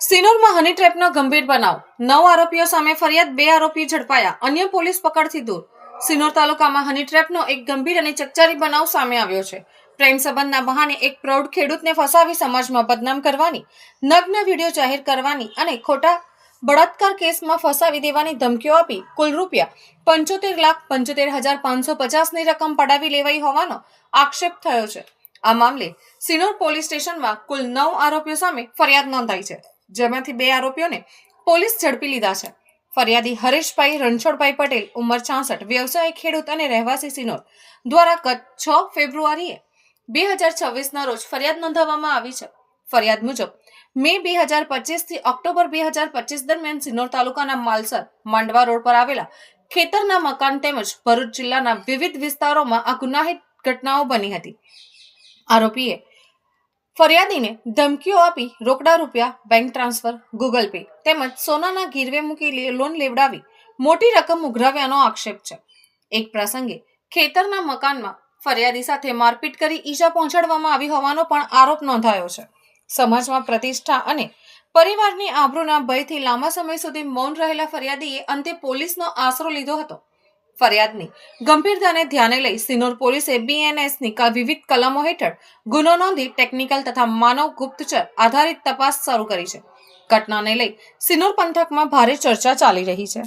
સિનોરમાં હની ટ્રેપનો ગંભીર બનાવ. નવ આરોપીઓ સામે ફરિયાદ, બે આરોપી ઝડપાયા. અન્ય પોલીસ પકડથી દૂર. સિનોર તાલુકામાં હની ટ્રેપનો એક ગંભીર અને ચકચારી બનાવ સામે આવ્યો છે. પ્રેમ સંબંધના બહાને એક પ્રૌઢ ખેડૂતને ફસાવી સમાજમાં બદનામ કરવાની, નગ્ન વીડિયો જાહેર કરવાની અને ખોટા બળાત્કાર કેસમાં ફસાવી દેવાની ધમકીઓ આપી કુલ રૂપિયા પંચોતેર લાખ પંચોતેર હજાર પાંચસો પચાસની રકમ પડાવી લેવાઈ હોવાનો આક્ષેપ થયો છે. આ મામલે સિનોર પોલીસ સ્ટેશનમાં કુલ નવ આરોપીઓ સામે ફરિયાદ નોંધાઈ છે. જેમાંથી બે આરોપીઓને પોલીસ ઝડપી લીધા છે. ફરિયાદી હરેશભાઈ રણછોડભાઈ પટેલ, ઉંમર છાસઠ, વ્યવસાય, ખેડૂત અને રહેવાસી સિનોર દ્વારા ગત છ ફેબ્રુઆરીએ બે હજાર છવ્વીસના રોજ ફરિયાદ નોંધાવવામાં આવી છે. ફરિયાદ મુજબ, મે બે હજાર પચીસથી ઓક્ટોબર બે હજાર પચીસ દરમિયાન સિનોર તાલુકાના માલસર, માંડવા રોડ પર આવેલા ખેતરના મકાન તેમજ ભરૂચ જિલ્લાના વિવિધ વિસ્તારોમાં આ ગુનાહિત ઘટનાઓ બની હતી. આરોપીએ ફરિયાદીને ધમકીઓ આપી રોકડા રૂપિયા બેંક ટ્રાન્સફર ગૂગલ પે તેમજ સોનાના ગીરવે મૂકી લોન લેવડાવી મોટી રકમ ઉઘરાવ્યાનો આક્ષેપ છે. એક પ્રસંગે ખેતરના મકાનમાં ફરિયાદી સાથે મારપીટ કરી ઈજા પહોંચાડવામાં આવી હોવાનો પણ આરોપ નોંધાયો છે. સમાજમાં પ્રતિષ્ઠા અને પરિવારની આબરૂના ભયથી લાંબા સમય સુધી મૌન રહેલા ફરિયાદીએ અંતે પોલીસનો આશરો લીધો હતો. ફરિયાદની ગંભીરતાને ધ્યાને લઈ સિનોર પોલીસે બીએનએસની વિવિધ કલમો હેઠળ ગુનો નોંધી ટેકનિકલ તથા માનવ ગુપ્તચર આધારિત તપાસ શરૂ કરી છે. ઘટનાને લઈ સિનોર પંથકમાં ભારે ચર્ચા ચાલી રહી છે.